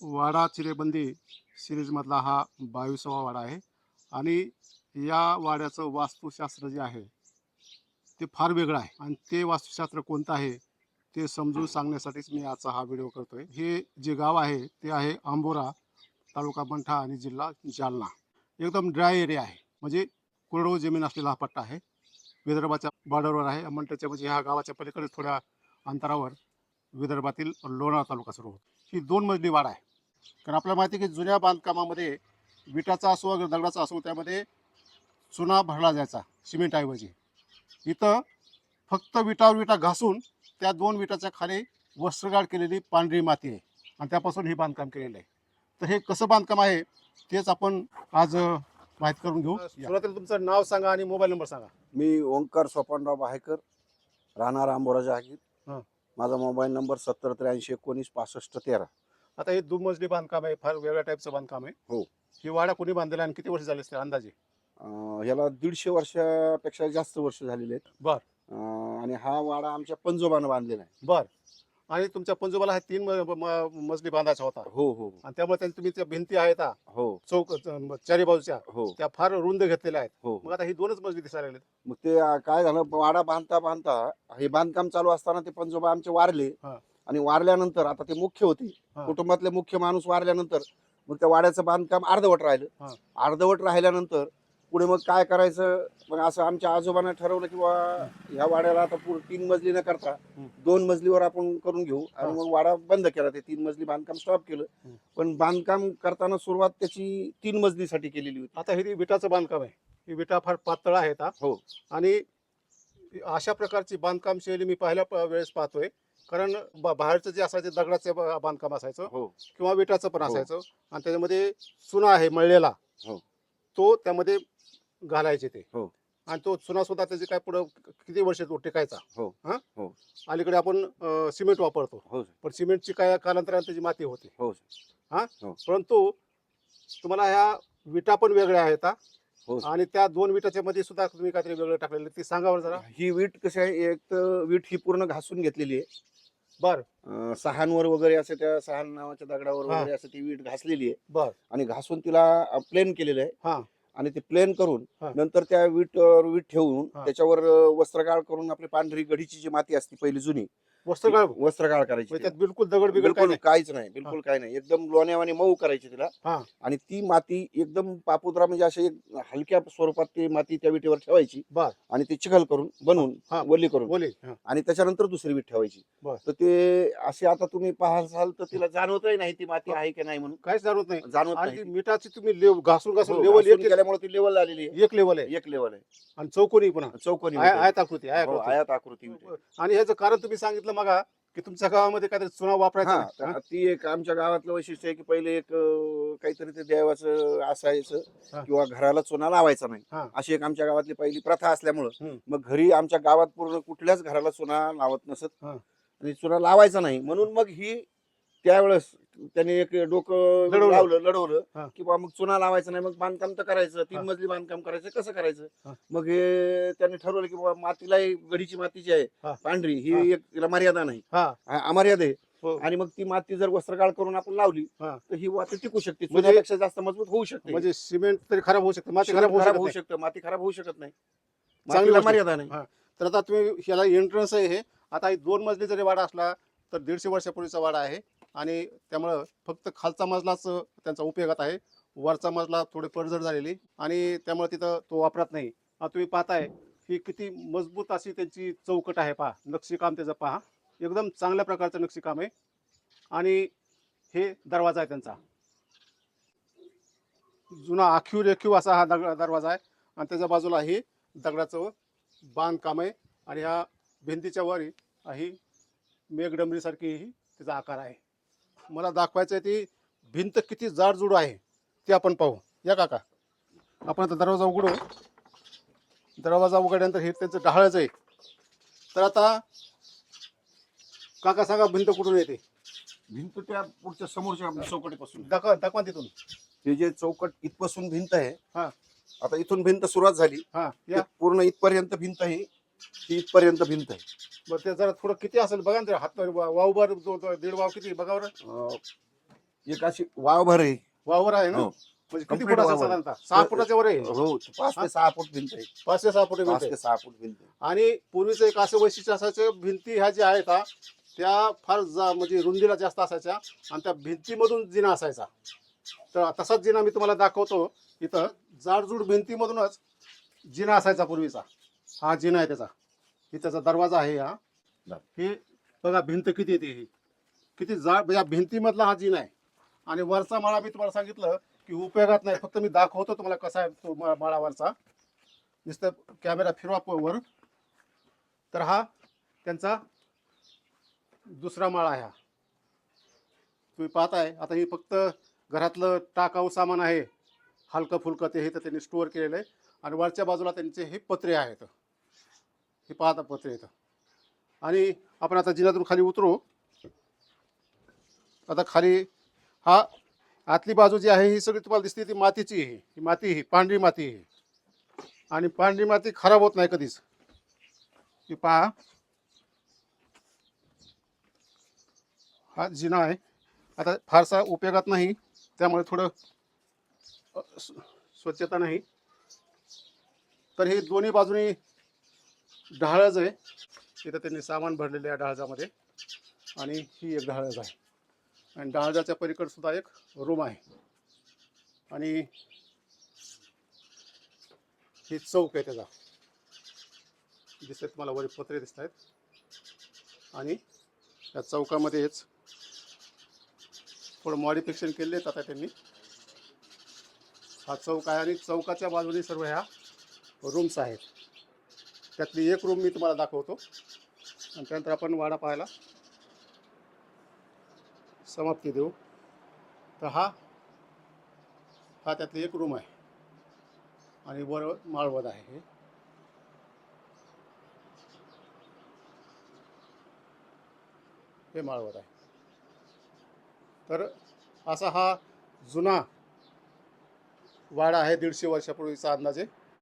वाडा चिरेबंदी सिरीजमधला हा बावीसावा वाडा आहे. आणि या वाड्याचं वास्तुशास्त्र जे आहे ते फार वेगळं आहे. आणि ते वास्तुशास्त्र कोणतं आहे ते समजून सांगण्यासाठीच मी आजचा हा व्हिडिओ करतोय. हे जे गाव आहे ते आहे आंबोरा तालुका मंठा आणि जिल्हा जालना. एकदम ड्राय एरिया आहे. म्हणजे कोरडवाहू जमीन असलेला हा पट्टा आहे. विदर्भाच्या बॉर्डरवर आहे. मंठ्याच्या म्हणजे ह्या गावाच्या पलीकडे थोड्या अंतरावर विदर्भातील लोणार तालुका सुरू होतो. ही दोन मजली वाडा आहे. कारण आपल्याला माहिती आहे की जुन्या बांधकामामध्ये विटाचा असो अगर दगडाचा असो त्यामध्ये चुना भरला जायचा सिमेंटऐवजी. इथं फक्त विटावर विटा घासून त्या दोन विटाच्या खाली वस्त्रगाळ केलेली पांढरी माती आहे आणि त्यापासून हे बांधकाम केलेलं आहे. तर हे कसं बांधकाम आहे तेच आपण आज माहीत करून घेऊ. सुरुवातीला तुमचं नाव सांगा आणि मोबाईल नंबर सांगा. मी ओंकार सोपानराव बाहेकर राहणार आंबोरा जहागीर. हं. माझा मोबाईल नंबर सत्तर त्र्याऐंशी एकोणीस पासष्ट तेरा. आता हे दुमजली बांधकाम आहे फार वेगळ्या टाईपचं बांधकाम आहे. हो. ही वाडा कोणी बांधलेला आणि किती वर्ष झाले असते अंदाजे? अं, ह्याला दीडशे वर्षापेक्षा जास्त वर्ष झालेले आहेत. बर. अं, आणि हा वाडा आमच्या पंजोबानं बांधलेला आहे. बर. आणि तुमच्या पंजोबाला हा तीन म- म- मजली बांधायचा होता. हो हो आणि त्यामुळे त्यांनी तुम्ही त्या भिंती आहेत हा, हो. चौक चारी बाजूच्या. हो. त्या फार रुंद घेतलेल्या आहेत. हो. मग आता ही दोनच मजली दिसायला लागलेत. मग ते अं, काय झालं वाडा बांधता बांधता हे बांधकाम चालू असताना ते पंजोबा आमचे वारले. हा. आणि वारल्यानंतर आता ते मुख्य होते हा. कुटुंबातले मुख्य माणूस वारल्यानंतर मग त्या वाड्याचं बांधकाम अर्धवट हा. राहिलं अर्धवट राहिल्यानंतर पुढे मग काय करायचं मग असं आमच्या आजोबानं ठरवलं की बा ह्या वाड्याला आता पूर्ण तीन मजली न करता. दोन मजलीवर आपण करून घेऊ आणि. मग वाडा बंद केला ते तीन मजली बांधकाम स्टॉप केलं. पण बांधकाम करताना सुरुवात त्याची तीन मजलीसाठी केलेली होती आता हे विटाचं बांधकाम आहे ही विटा फार पातळ आहेत हा हो. आणि अशा प्रकारची बांधकाम शैली मी पहिल्या प- वेळेस पाहतोय कारण ब- बाहेरचं जे असायचं दगडाचं ब- बांधकाम असायचं हो किंवा विटाचं पण हो. असायचं आणि त्याच्यामध्ये चुना आहे मळलेला हो. तो त्यामध्ये घालायचे ते हो. आणि तो चुना सुद्धा त्याचे काय पुढं किती वर्ष तो टिकायचा हो. हा? हो. अलीकडे आपण अं, सिमेंट वापरतो हो पण सिमेंटची काय कालांतराने त्याची माती होते हो परंतु तुम्हाला ह्या विटा पण वेगळ्या आहेत हा? हो. आणि त्या दोन विटाच्या मध्ये सुद्धा तुम्ही काहीतरी वेगळं टाकलेलं आहे. ते सांगावर जरा ही वीट कशी आहे एक तर वीट ही पूर्ण घासून घेतलेली आहे बर अं, सहानवर वगैरे असं त्या सहान नावाच्या दगडावर हा. वगैरे असं ती वीट घासलेली आहे बर आणि घासून तिला प्लेन केलेलं हा. आहे आणि ते प्लेन करून हा. नंतर त्या वीट वीट ठेवून हा. त्याच्यावर अं, वस्त्रगाळ करून आपली पांढरी गडीची जी माती असते पहिली जुनी वस्त्रगाळ वस्त्रगाळ करायची म्हणजे. त्यात बिलकुल दगड बिगड बिलकुल काहीच नाही बिलकुल काही नाही एकदम लोण्यावाने मऊ करायची तिला. आणि ती माती एकदम पापुद्रा म्हणजे अशी हलक्या स्वरूपात ती माती त्या विटेवर ठेवायची. आणि ती चिखल करून बनवून हा. वल्ली करून बोले. आणि त्याच्यानंतर दुसरी वीट ठेवायची. तर ते असे आता तुम्ही पाहाल तर तिला जाणवतही नाही ती माती आहे की नाही म्हणून काहीच जाणवत नाही जाणवत नाही मिठाची तुम्ही घासून घासून हो, लेवल एक केल्यामुळे ती लेवल आलेली आहे एक लेवल आहे एक लेवल आहे आणि चौकोनी पुन्हा चौकोनी. आयत आकृती आयत आकृती. आणि ह्याचं कारण तुम्ही सांगितलं मगा की तुमच्या गावामध्ये काहीतरी चुना वापरायचा नाही. हा? ती एक आमच्या गावातलं वैशिष्ट्य आहे की पहिले एक अं, काहीतरी ते देवाचं असायचं हा. किंवा घराला चुना लावायचा नाही. अशी एक आमच्या गावातली पहिली प्रथा असल्यामुळं. मग घरी आमच्या गावात पूर्ण कुठल्याच घराला चुना लावत नसत हा. आणि चुना लावायचा नाही म्हणून मग ही त्यावेळेस त्याने एक डोकं लढवलं. लावलं लढवलं. की बा मग चुना लावायचं नाही मग बांधकाम तर करायचं हा. तीन मजली बांधकाम करायचं कसं करायचं. मग हे त्याने ठरवलं की बाबा मातीलाही गडीची माती जी हा. आहे पांढरी हा. ही एक तिला मर्यादा नाही हा अमर्यादा आहे हो. आणि मग ती माती जर वस्त्रगाळ करून आपण लावली हा. तर ही माती टिकू शकते म्हणजे- चुन्यापेक्षा जास्त मजबूत होऊ शकते म्हणजे सिमेंट तरी खराब होऊ शकतं माती खराब खराब होऊ शकत होऊ नाही. शकतं माती खराब होऊ शकत नाही चांगली मातीला गोष्ट. मर्यादा नाही. तर आता तुम्ही ह्याला एंट्रन्स आहे हे आता हे दोन मजली जरी वाडा असला तर दीडशे वर्षापूर्वीचा वाडा आहे आणि त्यामुळं फक्त खालचा मजलाच त्यांचा उपयोगात आहे. वरचा मजला थोडे पडझड झालेली आणि त्यामुळे तिथं तो वापरत नाही. तुम्ही पाहताय ही किती मजबूत अशी त्यांची चौकट आहे पहा. नक्षीकाम त्याचं पहा. एकदम चांगल्या प्रकारचं नक्षीकाम आहे. आणि हे दरवाजा आहे त्यांचा. जुना आखीव रेखीव असा हा दगड दरवाजा आहे. आणि त्याच्या बाजूला ही दगडाचं बांधकाम आहे. आणि ह्या भिंतीच्या वर ही मेघडंबरीसारखी ही त्याचा आकार आहे. मला दाखवायचं आहे ती भिंत किती जाडजूड आहे ते आपण पाहू. या काका. आपण आता दरवाजा उघडू. दरवाजा उघडल्यानंतर हे त्यांचं डहाळच आहे. तर आता काका सांगा भिंत कुठून येते? भिंत त्या पुढच्या समोरच्या चौकटीपासून. आहे. दाखवा दाखवा तिथून. हे जे चौकट इथपासून भिंत आहे हा. आता इथून भिंत सुरुवात झाली. हा ते या. पूर्ण इथपर्यंत भिंत आहे. ती इथपर्यंत भिंत आहे. बरं ते जरा थोडं किती असेल बघा ना ते हात वावभर दो- दीड वाव किती बघा बरं. अं, एक अशी वावभर आहे. वावर आहे ना? हो. म्हणजे किती Complete फुटाचा वावर. साधारणतः? सहा फुटाच्या वर आहे. हो पाच ते सहा फूट भिंत आहे. पाच ते सहा फुट पाच भिंत ते सहा फूट भिंत आहे. आणि पूर्वीचं एक असं वैशिष्ट्य असायचं भिंती ह्या ज्या आहेत हा, त्या फार जा म्हणजे रुंदीला जास्त असायच्या आणि त्या भिंतीमधून जिना असायचा. तर तसाच जिना मी तुम्हाला दाखवतो. इथं जाडजूड भिंतीमधूनच जिना असायचा पूर्वीचा. हा जिना आहे त्याचा. ही त्याचा दरवाजा आहे हा. हे बघा भिंत किती येते ही. किती जाड या भिंतीमधला हा जिना आहे. आणि वरचा माळा मी तुम्हाला सांगितलं की उपयोगात नाही फक्त मी दाखवतो तुम्हाला कसा आहे तो माळावरचा नुसतं कॅमेरा फिरवा वर. तर हा त्यांचा दुसरा माळा आहे हा. तुम्ही पाहताय आता ही फक्त घरातलं टाकाऊ सामान आहे. हलकं फुलकं ते हे तर त्यांनी स्टोअर केलेलं आहे. आणि वरच्या बाजूला त्यांचे हे पत्रे आहेत. हे पाहता पत्र येतं. आणि आपण आता जिन्यातून खाली उतरू. आता खाली हा आतली बाजू जी आहे ही सगळी तुम्हाला दिसते ती मातीची आहे. ही माती ही पांढरी माती आहे. आणि पांढरी माती खराब होत नाही कधीच. ही पहा. हा जिना आहे. आता फारसा उपयोगात नाही. त्यामुळे थोडं स्वच्छता नाही. तर हे दोन्ही बाजूनी ढाळज आहे. तिथं त्यांनी सामान भरलेलं आहे डहाळजामध्ये आणि ही एक ढाळज आहे. आणि ढाळजाच्या पलीकडसुद्धा एक रूम आहे. आणि ही चौक आहे त्याचा. दिसत तुम्हाला वरी पत्रे दिसत आहेत. आणि या चौकामध्येच थोडं मॉडिफिकेशन केले आहेत आता त्यांनी. हा चौक आहे आणि चौकाच्या बाजूने सर्व ह्या रूम्स आहेत. त्यातली एक रूम मी तुम्हाला दाखवतो. आणि त्यानंतर आपण वाडा पाहायला समाप्ती देऊ. तर हा हा त्यातली एक रूम आहे. आणि वर माळवद आहे हे. हे माळवद आहे. तर असा हा जुना वाडा आहे दीडशे वर्षापूर्वीचा अंदाजे.